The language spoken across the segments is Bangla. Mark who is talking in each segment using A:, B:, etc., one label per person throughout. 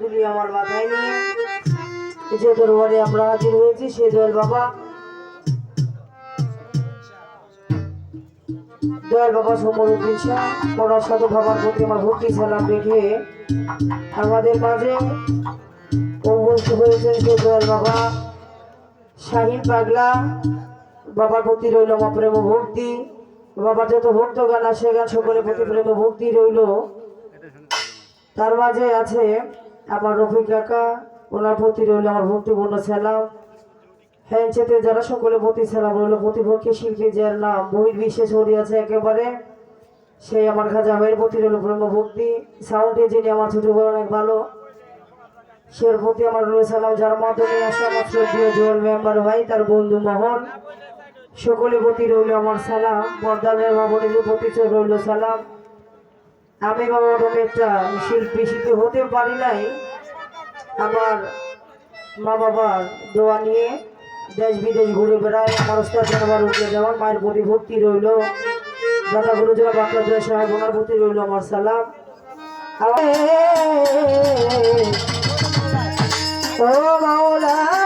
A: তুলি আমার মাথায় আমরা দয়াল বাবা। বাবা বাবার প্রতি ভক্তি আমাদের মাঝে হয়েছেন সে বাবা। শাহিন পাগলা, বাবার প্রতি রইল আমার প্রেম ভক্তি। বাবার যত ভক্ত গান আসে গান সকলের প্রতি প্রেম ভক্তি রইল। তার মাঝে আছে আমার রফিক কাকা, ওনার প্রতি রইল আমার ভক্তিপূর্ণ সালাম। হ্যাঁ চেতে যারা সকলে প্রতি সালাম রইল প্রতিপক্ষী শিল্পী যার নাম বহির বিশেষ আছে একেবারে। সেই আমার খাজা ভাইয়ের প্রতি রইল প্রেম ভক্তি। সাউন্ডে যিনি আমার ছোট ভাই অনেক ভালো, সের প্রতি আমার রইল সালাম। যার মাধ্যমে আসে আমার জোয়াল মেম্বার ভাই, তার বন্ধু মোহন সকলের প্রতি রইল আমার সালাম। বর্দানের বাবনের প্রতি রইল সালাম। আমি বাবা একটা শিল্পী শিল্পী হতে পারি নাই। আমার মা বাবার দোয়া নিয়ে দেশ বিদেশ ঘুরে বেড়ায়, আমার ওস্তাদ আমার উঠে যাওয়ার মায়ের প্রতি ভক্তি রইল, দাদা গুরু গুরুজন বাংলা সাহেব ওনার প্রতি রইল আমার সালাম। ও মাওলানা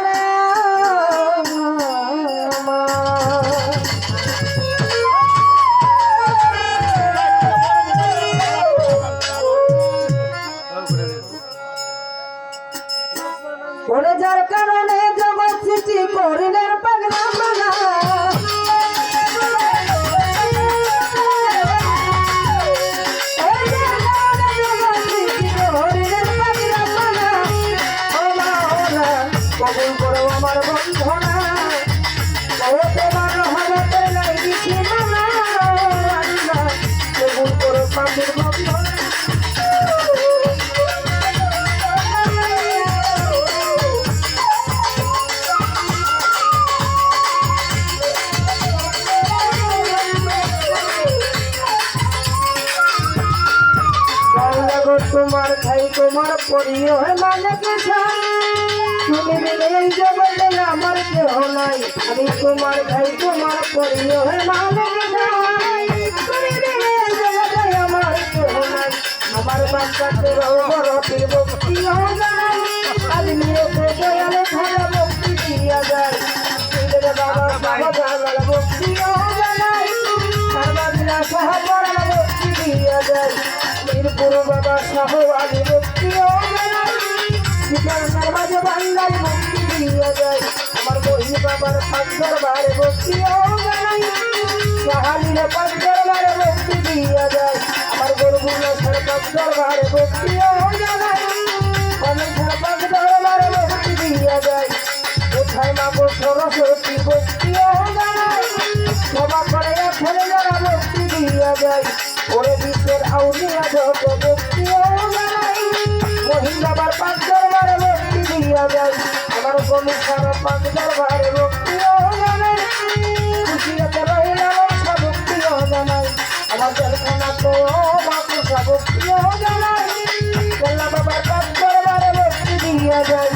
A: কবুল করো আমার বন্ধনা। তোমার হলতে নাই আল্লাহ, কবুল করো পাখির তোমার পরিয় মানে তুমি এই জগতে আমার কেহ নাই। আমি তোমার ভাই, তোমার পরিয় মানে আমার কেহ নাই। মিরপুর বাবা সহ আলী ভক্তি জানাই শিকার মাঝে বাংলার ভক্তি দিয়া যায় আমার বহি বাবার পাঁচশোর বারে ভক্তি জানাই সাহালির পাঁচশোর বারে ভক্তি দিয়া যায় আমার গরুগুলো সাড়ে পাঁচশোর বারে ভক্তি জানাই অনেক সাড়ে পাঁচশোর বারে ভক্তি দিয়া যায় কোথায় মাগো সরস্বতী জানাই ক্ষমা করে ফেলে যারা ভক্তি দিয়া যায় ওরে বিশ্বের আউলিয়া যত জানাই মহিলাবার পাঁচ দরবারে ভক্তি দিয়া যায় আমার কমিশন পাঁচ দরবারে ভক্তি জানাই খুশিয়াতে রহিলাম ভক্তি জানাই আমার জলখানা তো মাকুসা ভক্তি জানাই কল্লা বাবার পাঁচ দরবারে ভক্তি দিয়া যায়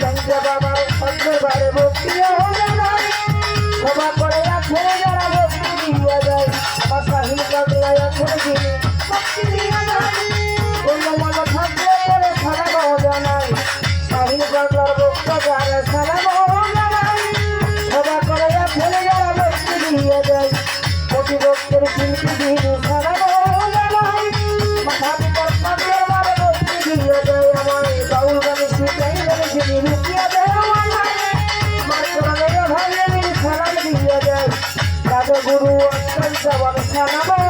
A: লঙ্কা বাবার পাঁচ দরবারে ভক্তি জানাই ক্ষমা জানাই। ক্ষমা করে রাখে যারা ভক্তি দিয়া যায় প্রতি ভক্তের শিল্পী দিয়া দাদা গুরু অত্যন্ত সালাম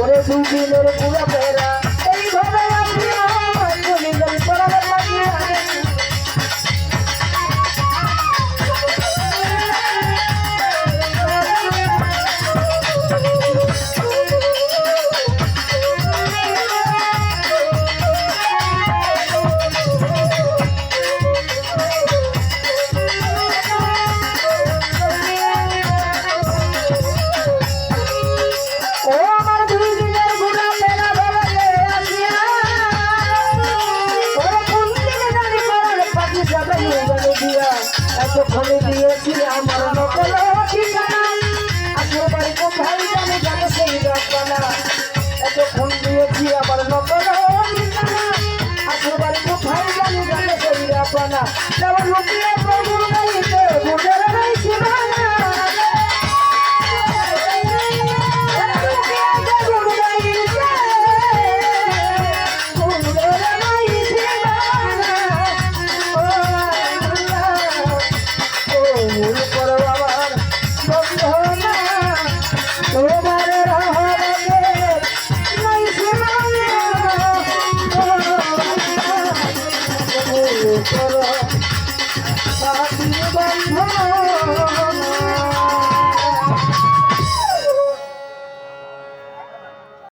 A: ওরে দুই দিনের পুরা